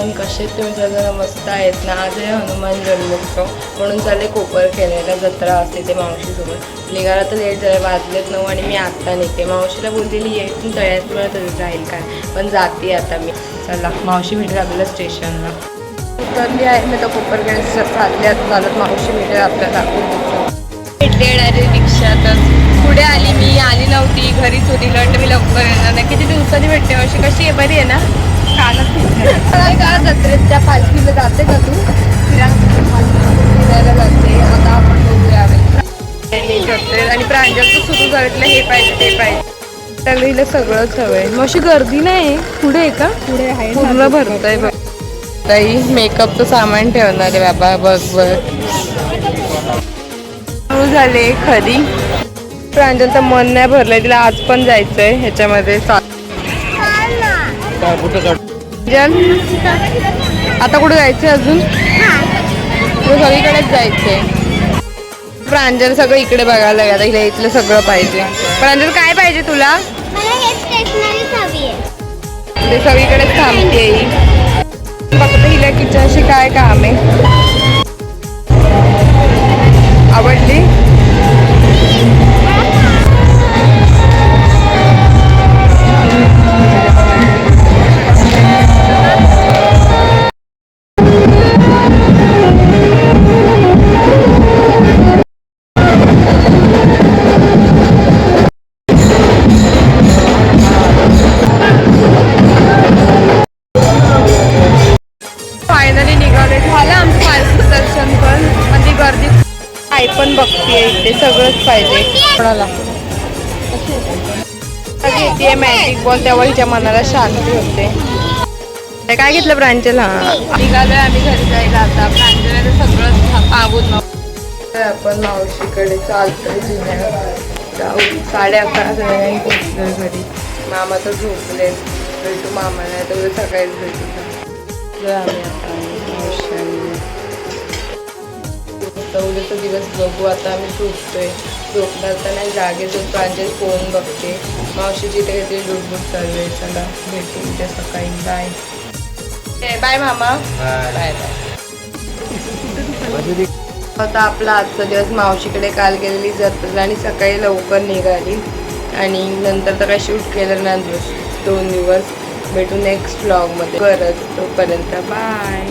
गणपती विसर्जन मस्त आहेत ना? आज आहे हनुमान जन्मोत्सव. म्हणून चालले कोपर केलेला जत्रा असते ते मावशीसोबत. निघाला तर लेट झालं वाजलेत नऊ आणि मी आत्ता निघते. मावशीला बोललेली ये पण तळ्यात तरी जाईल काय? पण जाते आता मी. चला मावशी भेटेल आपल्याला स्टेशनला. उतरली आहे मी तर कोपर केले चालले आता चालत मावशी भेटेल आपल्याला. भेटले येणारी रिक्षातच. पुढे आली मी आली नव्हती. घरीच होती. लंड मी लवकर येणार नाही. किती दिवसांनी भेटते अशी कशी आहे? बरी आहे ना? काय का जत्रेत त्या पालखीला जाते का तू? फिरायला जाते. आता आपण बघूया. आणि जत्रेत आणि प्रांजलचं सुरू झालं हे पाहिजे ते पाहिजे. त्याला हिला सगळंच हवंय मग अशी गर्दी नाही पुढे आहे का? पुढे आहे पूर्ण भरतंय बघ. ताई मेकअपचं सामान ठेवणार आहे बाबा. बघ बघ. सुरू झाले खरी. प्रांजलचं मन नाही भरलंय. तिला आज पण जायचंय ह्याच्यामध्ये. आता कुठे जायचंय अजून? सगळीकडेच जायचंय. प्रांजल सगळं इकडे बघायला गेला हिला इथलं सगळं पाहिजे. प्रांजल काय पाहिजे तुला? हे ते सगळीकडेच थांबते. फक्त हिला किचनशी काय काम आहे? फायनली झालं आमचं पालखी दर्शन पण पण. ती गर्दी आई पण बघते इथे सगळंच पाहिजे. कोणाला? घेते मॅजिक बॉल तेव्हा हिच्या मनाला शांती होते. काय घेतलं प्रांजला निघालोय आम्ही घरी जायला आता. प्रांजला सगळं आवून आपण मावशीकडे चालतोय जुन्या जाऊ. साडे अकरा सगळ्यांनी घरी. मामा तर झोपले भेटू मामाला तर सकाळीच भेटू. तर आम्ही आता. आता उद्याचा दिवस बघू. आता आम्ही झोपतोय. झोपणार तर नाही जागे प्रांजल फोन बघते. मावशीची ते काहीतरी लुटबुट चालू आहे. चला भेटू उद्या सकाळी. बाय बाय मामा. बाय बाय आता आपला आजचा दिवस मावशीकडे काल गेलेली जत्रा आणि सकाळी लवकर निघाली. आणि नंतर तर काय शूट केलं नाही दोन दिवस. भेटू नेक्स्ट ब्लॉगमध्ये करत तोपर्यंत. बाय